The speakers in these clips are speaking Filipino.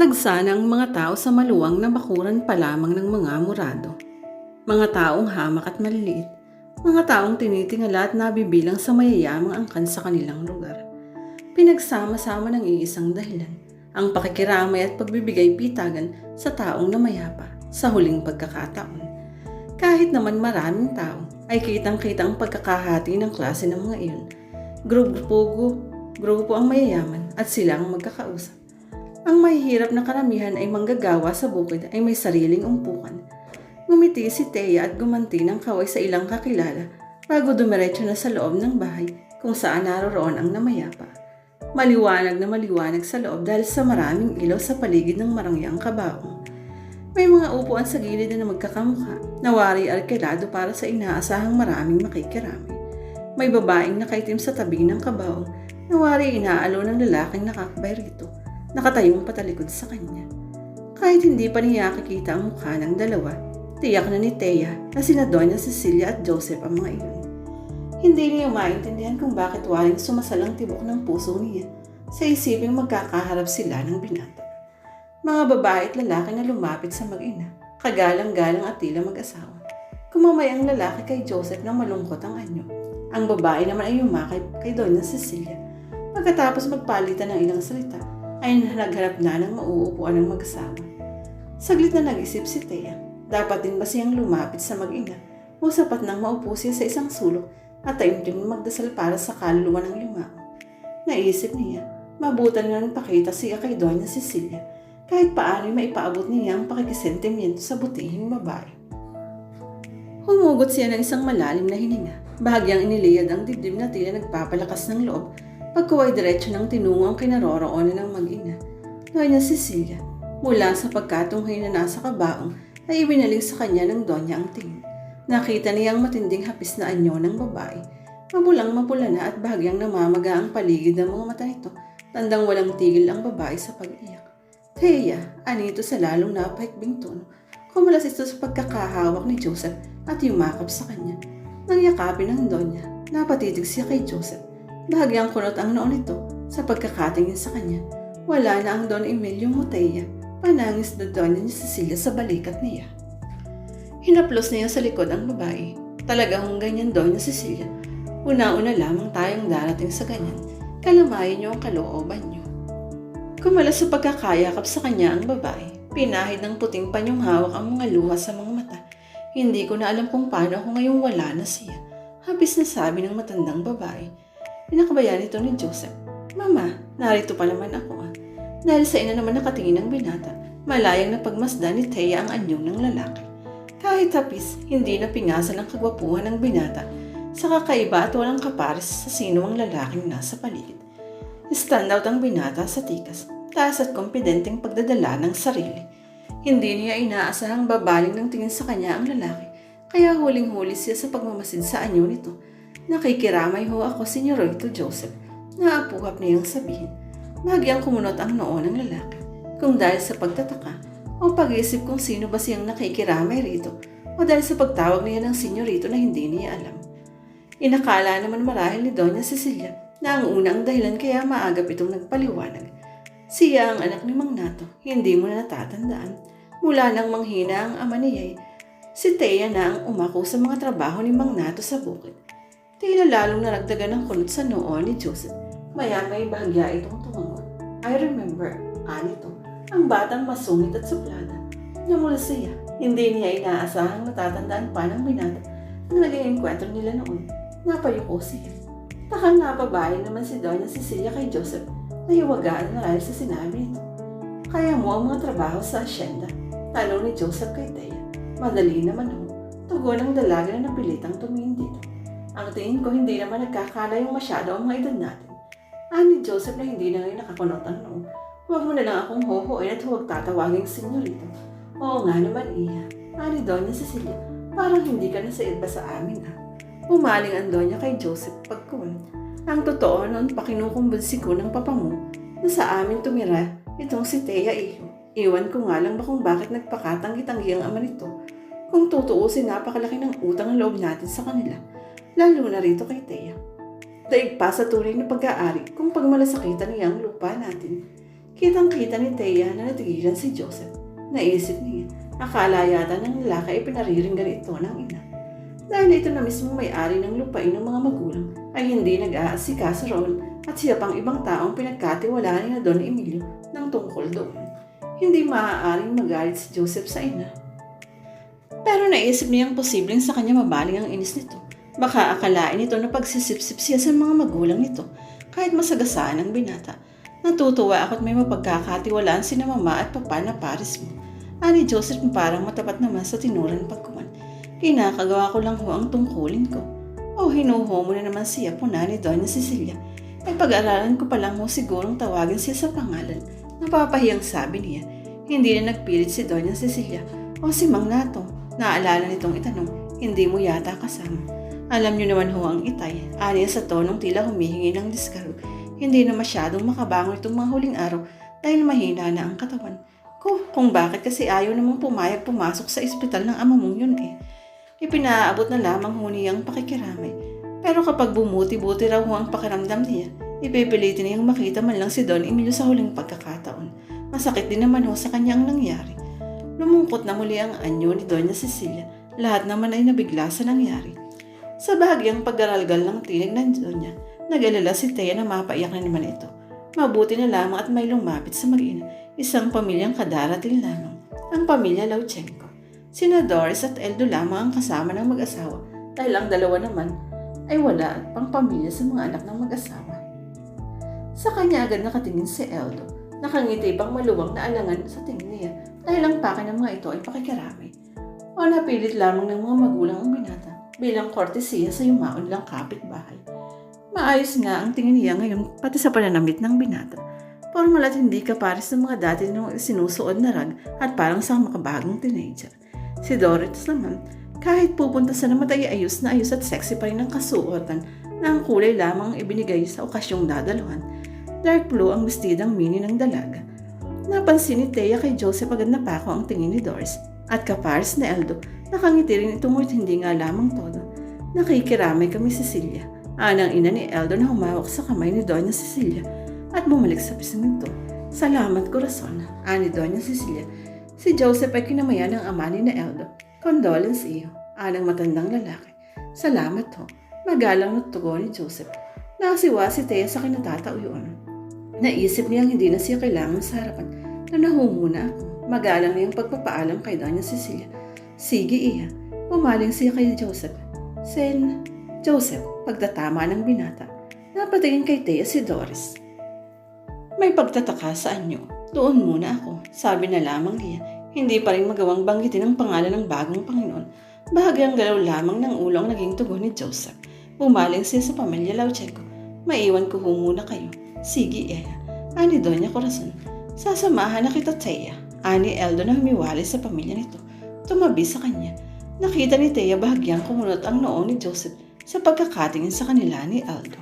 Nagsana ang mga tao sa maluwang na bakuran pa lamang ng mga murado. Mga taong hamak at maliliit. Mga taong tinitingala at nabibilang sa mayayamang angkan sa kanilang lugar. Pinagsama-sama ng iisang dahilan. Ang pakikiramay at pagbibigay pitagan sa taong namayapa sa huling pagkakataon. Kahit naman maraming tao, ay kitang-kita ang pagkakahati ng klase ng mga iyon. Grupo, grupo ang mayayaman at sila ang magkakausap. Ang mahihirap na karamihan ay manggagawa sa bukid ay may sariling umpukan. Ngumiti si Thea at gumanti ng kaway sa ilang kakilala bago dumiretso na sa loob ng bahay kung saan naroroon ang namayapa. Maliwanag na maliwanag sa loob dahil sa maraming ilaw sa paligid ng marangyang kabaong. May mga upuan sa gilid na magkakamukha na wari arkilado para sa inaasahang maraming makikirami. May babaeng nakaitim sa tabi ng kabaong na wari inaalo ng lalaking nakakabay rito, nakatayong patalikod sa kanya. Kahit hindi pa niya nakikita ang mukha ng dalawa, tiyak na ni Thea na sina Doña Cecilia at Joseph ang mga iyon. Hindi niya maintindihan kung bakit waring sumasalang tibok ng puso niya sa isiping magkakaharap sila ng binata. Mga babae at lalaki na lumapit sa mag-ina, kagalang-galang at tila mag-asawa. Kumamay ang lalaki kay Joseph na malungkot ang anyo. Ang babae naman ay yumakay kay Doña Cecilia. Pagkatapos magpalitan ng ilang salita, ay nagharap na ng mauupuan ng mag-asawa. Saglit na nag-isip si Thea, dapat din ba siyang lumapit sa mag-ina o sapat nang maupo siya sa isang sulok at taimtim magdasal para sa kaluluwa ng lima. Naisip niya, mabutan nga ng pakita siya kay Doña Cecilia kahit paano maipaabot niya ang pakikisentimiento sa butihing babae. Humugot siya ng isang malalim na hininga. Bahagyang iniliyad ang dibdib na tila nagpapalakas ng loob pagkuway diretso ng tinungo ang kinaroroonan ng mag-ina. Doña Cecilia, mula sa pagkatunghay na nasa kabaong, ay ibinaling sa kanya ng Doña ang tingin. Nakita niya ang matinding hapis na anyo ng babae. Mabulang mapula na at bahagyang namamaga ang paligid ng mga mata nito. Tandang walang tigil ang babae sa pag-iyak. Thea, anito sa lalong napahikbing tono. Kumalas ito sa pagkakahawak ni Joseph at yumakap sa kanya. Nang yakapin ng Donya, napatitig siya kay Joseph. Bahagyang kunot ang noon nito sa pagkakatingin sa kanya. Wala na ang Don Emilio Moteya. Panangis na Donya ni Cecilia sa balikat niya. Hinaplos niya sa likod ang babae. Talagang ganyan Donya Cecilia. Una-una lamang tayong darating sa ganyan. Kalamayan niyo ang kalooban niyo. Kumalas sa pagkakayakap sa kanya ang babae. Pinahid ng puting panyong hawak ang mga luha sa mga mata. Hindi ko na alam kung paano ako ngayong wala na siya. Habis na sabi ng matandang babae. Pinakabayan ito ni Joseph. Mama, narito pa naman ako ah. Dahil sa ina naman nakatingin ng binata, malayang napagmasdan ni Thea ang anyong ng lalaki. Kahit hapis, hindi na pingasal ang kagwapuhan ng binata sa kakaiba at walang kapares sa sino ang lalaking nasa paligid. Stand out ang binata sa tikas, taas at kompidenteng pagdadala ng sarili. Hindi niya inaasahang babaling ng tingin sa kanya ang lalaki, kaya huling-huli siya sa pagmamasid sa anyo nito. Nakikiramay ho ako, Senyorito Joseph. Naapuhap niyang sabihin. Bahagyang kumunot ang noo ng lalaki. Kung dahil sa pagtataka o pag-isip kung sino ba siyang nakikiramay rito o dahil sa pagtawag niya ng senyorito na hindi niya alam. Inakala naman marahil ni Doña Cecilia na ang unang dahilan kaya maagap itong nagpaliwanag. Siya ang anak ni Mang Nato, hindi mo na natatandaan. Mula nang manghina ang ama niya, si Thea na ang umako sa mga trabaho ni Mang Nato sa bukid. Tila lalong naragdagan ng kulot sa noo ni Joseph. Maya may bahagya itong tumangon. I remember, anito, ang batang masungit at suplada. Namula siya, hindi niya inaasahang natatandaan pa ng binata na naging enkwentro nila noon. Napayuko siya. Takang napabayan naman si Doña Cecilia kay Joseph na hiwagaan na dahil sa sinabi nito. Kaya mo ang mga trabaho sa asyenda. Tanong ni Joseph kay Thea. Madali naman ho. Tugon ng dalaga na napilitang tumingin dito. Ang tingin ko hindi naman nagkakalayong masyado ang mga edad natin. Ani Joseph na hindi na ngayon nakakunot ang noo. Huwag mo na lang akong hohoin at huwag tatawaging senyorito. Oo nga naman, Iya. Ani Doña Cecilia, parang hindi ka na sa iba sa amin ah. Umaling ang Doña kay Joseph pagkuhan. Ang totoo noon pakinukumbinsi ko ng papa na sa amin tumira itong si Thea Iho. Iwan ko nga lang ba kung bakit nagpakatanggi-tanggi ang ama nito. Kung tutuusin napakalaki ng utang ang loob natin sa kanila. Lalo na rito kay Thea. Daig pa sa tunay na pag-aari kung pagmalasakitan niya ang lupa natin. Kitang-kita ni Thea na natigilan si Joseph. Naisip niya, akala yata ng lalaki ay pinariringgan ito ng ina. Dahil ito na mismo may-ari ng lupain ng mga magulang ay hindi nag-aasikaso roon at siya pang ibang taong pinagkatiwalaan ni Don Emilio ng tungkol doon. Hindi maaaring magalit si Joseph sa ina. Pero naisip niyang posibleng sa kanya mabaling ang inis nito. Baka akalain nito na pagsisipsip siya sa mga magulang nito kahit masagasaan ang binata. Natutuwa ako at may mapagkakatiwalaan si na mama at papa na pares mo. Ani Joseph parang matapat naman sa tinuran pagkuman. Kinakagawa ko lang ho ang tungkulin ko. O hinuho mo na naman siya po na ni Doña Cecilia. Ay pag-aralan ko pa lang ho sigurong tawagin siya sa pangalan. Napapahiyang sabi niya. Hindi na nagpilit si Doña Cecilia o si Mang Nato. Naalala nitong itanong, hindi mo yata kasama. Alam niyo naman ho ang itay. Aniya sa tonong tila humihingi ng diskaro. Hindi na masyadong makabangon itong mga huling araw dahil mahina na ang katawan. Ko, kung bakit kasi ayaw namang pumayag pumasok sa ospital ng ama mong yun eh. Ipinaabot na lamang ho niyang pakikiramay. Pero kapag bumuti-buti raw ho ang pakiramdam niya, ipipilitin niyang makita man lang si Don Emilio sa huling pagkakataon. Masakit din naman ho sa kanya ang nangyari. Lumungkot na muli ang anyo ni Doña Cecilia. Lahat naman ay nabigla sa nangyari. Sa bahagyang paggaralgal ng tinig ng Doña, nag-alala si Thea na mapaiyak na naman ito. Mabuti na lamang at may lumapit sa mag-ina, isang pamilyang kadarating lamang, ang pamilya Lauchenko. Sina Doris at Eldo lamang ang kasama ng mag-asawa dahil ang dalawa naman ay wala at pang pamilya sa mga anak ng mag-asawa. Sa kanya agad nakatingin si Eldo. Nakangiti pang maluwang na alangan sa tingin niya dahil ang pake ng mga ito ay pakikarami. O napilit lamang ng mga magulang ang binata bilang kortesiya sa yumaon lang kapitbahay. Maayos nga ang tingin niya ngayon pati sa pananamit ng binata. Formal at hindi ka pares ng mga dati nung sinusuot na rag at parang sa makabagong teenager. Si Doris naman, kahit pupunta sa namat ay ayos na ayos at sexy pa rin ang kasuotan na ang kulay lamang ang ibinigay sa okasyong dadaluhan. Dark blue ang bestidang mini ng dalaga. Napansin ni Thea kay Joseph agad na pako ang tingin ni Doris at kapares na Eldo nakangiti rin itong ngunit hindi nga lamang todo. Nakikiramay kami Cecilia. Anang ina ni Eldo na humawak sa kamay ni Doña Cecilia at bumalik sa pisimento. Salamat korason, ani Doña Cecilia. Si Joseph ay kinamayan ng ama ni na Eldo. Condolence iyo, anang matandang lalaki. Salamat ho. Magalang na ni Joseph. Nakasiwa si Thea sa kinatatauyuan. Naisip niyang hindi na siya kailangan sa harapan na nahumuna ako. Magalang na yung pagpapaalam kay Doña Cecilia. Sige iya, pumaling siya kay Joseph. Sen, Joseph, pagtatama ng binata. Napatingin kay Thea si Doris. May pagtataka sa anyo. Doon muna ako, sabi na lamang niya. Hindi pa rin magawang banggitin ang pangalan ng bagong Panginoon. Bahagyang galaw lamang ng ulo ang naging tugon ni Joseph. Bumaling siya sa pamilya Lauchenko. Maiwan ko ho muna kayo. Sige, Eya. Ani Doña Corazon. Sasamahan na kita, Thea. Ani Eldo na humiwalay sa pamilya nito. Tumabi sa kanya. Nakita ni Thea bahagyang kumunot ang noo ni Joseph sa pagkakatingin sa kanila ni Eldo.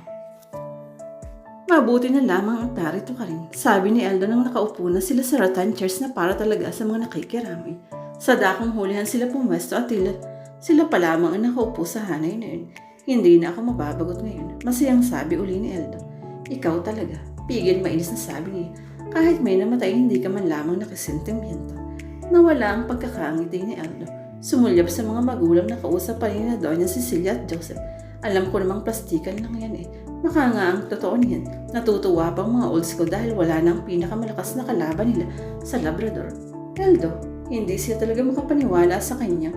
Mabuti na lamang ang tarito ka rin, sabi ni Eldo nang nakaupo na sila sa rattan chairs na para talaga sa mga nakikiramay. Sa dakong hulihan sila pumwesto at tila sila pa lamang ang nakaupo sa hanay na yun. Hindi na ako mababagot ngayon. Masayang sabi uli ni Eldo. Ikaw talaga. Pigil mainis na sabi niya. Kahit may namatay, hindi ka man lamang nakasentimiento. Nawala ang pagkakangiti ni Eldo. Sumulyap sa mga magulang na kausap pa rin na Doña Cecilia at Joseph. Alam ko namang plastikan lang yan eh. Maka nga ang totoo niyan. Natutuwa pang mga old school dahil wala na ang pinakamalakas na kalaban nila sa Labrador. Eldo, hindi siya talaga makapaniwala sa kanya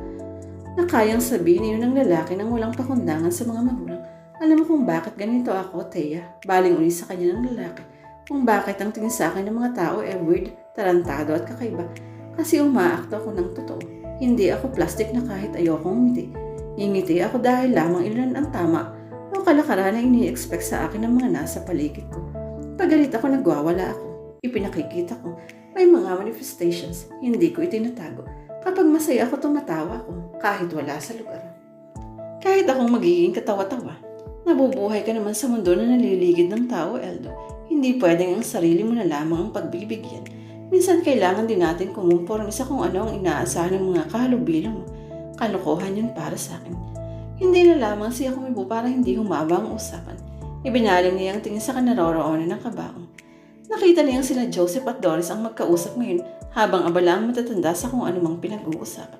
na kayang sabihin yun ng lalaki nang walang pakundangan sa mga magulang. Alam mo kung bakit ganito ako, Thea. Baling uli sa kanya ng lalaki. Kung bakit ang tingin sa akin ng mga tao ay weird, tarantado at kakaiba. Kasi umaakto ako ng totoo. Hindi ako plastic na kahit ayokong ngiti. Ngingiti ako dahil lamang ilan ang tama o kalakaran na ini-expect sa akin ng mga nasa paligid ko. Pagalit ako, nagwawala ako. Ipinakikita ko. May mga manifestations. Hindi ko itinatago. Kapag masaya ako, tumatawa ako. Kahit wala sa lugar. Kahit akong magiging katawa-tawa. Nabubuhay ka naman sa mundo na naliligid ng tao, Eldo. Hindi pwedeng ang sarili mo na lamang ang pagbibigyan. Minsan kailangan din natin kumumpor sa kung ano ang inaasahan ng mga kahalubilo mo. Kalokohan yun para sa akin. Hindi na lamang siya kumibo para hindi humaba ang usapan. Ibinaling niya ang tingin sa kanaroroonan ng kabaong. Nakita niyang sila Joseph at Doris ang magkausap ngayon habang abala ang matatanda sa kung anumang pinag-uusapan.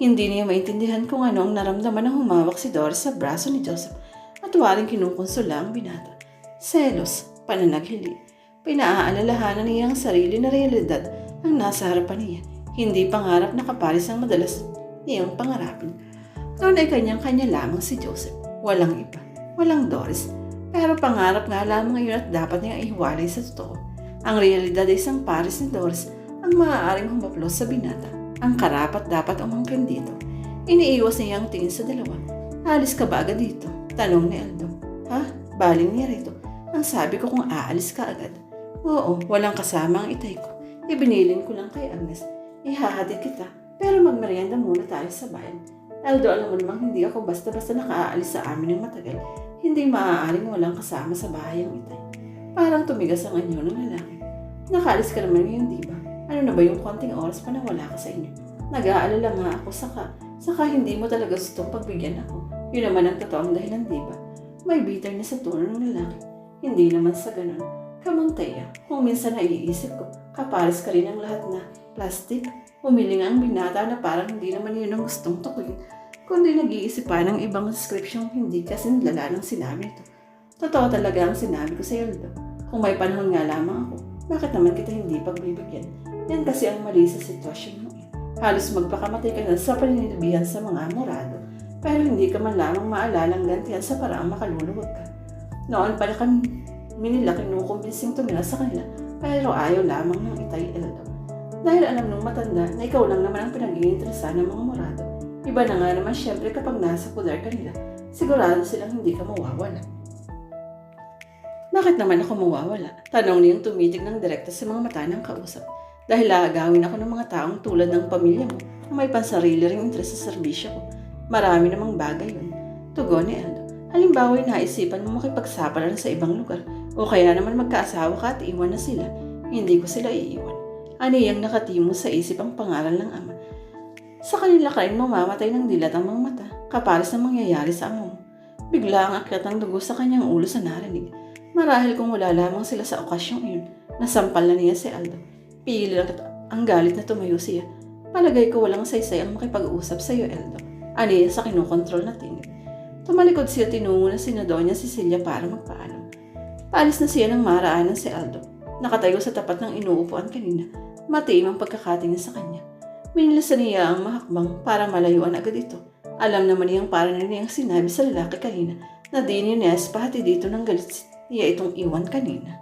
Hindi niya maintindihan kung ano ang naramdaman ng humawak si Doris sa braso ni Joseph at waring kinukonsula ang binata. Selos, pananaghili, pinaaalalahanan niya ang sarili na realidad ang nasa harapan niya. Hindi pangarap na kaparis ang madalas niyang pangarapin. Noon ay kanyang-kanya lamang si Joseph. Walang iba. Walang Doris. Pero pangarap nga lamang ngayon at dapat niyang ihiwalay sa totoo. Ang realidad ay isang pares ni Doris ang maaaring humaplos sa binata. Ang karapat dapat umangkin dito. Iniiwas niya ang tingin sa dalawa. Alis ka ba agad dito? Tanong ni Aldo. Ha? Baling niya rito. Ang sabi ko kung aalis ka agad. Oo, walang kasama ang itay ko. Ibinilin ko lang kay Agnes. Ihahatid kita. Pero magmerienda muna tayo sa bayan. Aldo, alam mo namang hindi ako basta-basta nakaalis sa amin ng matagal. Hindi maaaring walang kasama sa bahay ang itay. Parang tumigas ang anyo ng lalaki. Nakaalis ka naman ngayon, di ba? Ano na ba yung konting oras pa na wala ka sa inyo? Nag-aalala nga ako, saka, saka hindi mo talaga gustong pagbigyan ako. Yun naman ang totoong dahilan, di ba? May bitterness sa tono ng lalaki. Hindi naman sa ganun. Kamang Teya, kung minsan naiisip ko, kapares ka rin ang lahat na plastic. Umiling ang binata na parang hindi naman yun ang gustong tukuyin, kundi nag-iisip pa ng ibang description hindi kasi lala ng sinabi nito. Totoo talaga ang sinabi ko sa iyo, Aldo. Kung may panahon nga lamang ako, bakit naman kita hindi pagbibigyan? Yan kasi ang mali sa sitwasyon mo. eh. Halos magpakamatay ka na sa paninilabihan sa mga amorado, pero hindi ka man lamang maalalang gantihan sa paraang makaluluwag ka. Noon pala kami nila kinukumbinsing tumira sa kanila, pero ayaw lamang ng itay Eldo. Dahil alam nung matanda na ikaw lang naman ang pinag-iinteresan ng mga morado. Iba na nga naman syempre kapag nasa poder ka nila, sigurado silang hindi ka mawawala. Bakit naman ako mawawala? Tanong niyang tumitig ng direkta sa mga mata ng kausap. Dahil aagawin ako ng mga taong tulad ng pamilya mo na may pansarili ring interes sa serbisyo ko. Marami namang bagay yun. Tugon ni Aldo. Halimbawa ay naisipan mo makipagsapalaran sa ibang lugar o kaya naman magkaasawa ka at iwan na sila. Hindi ko sila iiwan. Aniyang nakatimo sa isip ang pangalan ng ama. Sa kanila ka rin mamamatay ng dilat ang mga mata, kapares ng mangyayari sa ama mo. Bigla ang akyat ng dugo sa kanyang ulo sa narinig. Marahil kung wala lamang sila sa okasyong iyon, nasampal na niya si Aldo. Pili lang ang galit na tumayo siya. Palagay ko walang saysay ang makipag-usap sa iyo, Eldo. Aniya sa kinokontrol na tingin. Tumalikod siya tinungo na si Doña Cecilia para magpaalam. Paalis na siya ng maraanan si Aldo. Nakatayo sa tapat ng inuupuan kanina. Matiim ang pagkakatingin sa kanya. Minilasan niya ang mahakbang para malayuan agad ito. Alam naman niyang para na niyang sinabi sa lalaki kanina na di niya pahati dito ng galit niya itong iwan kanina.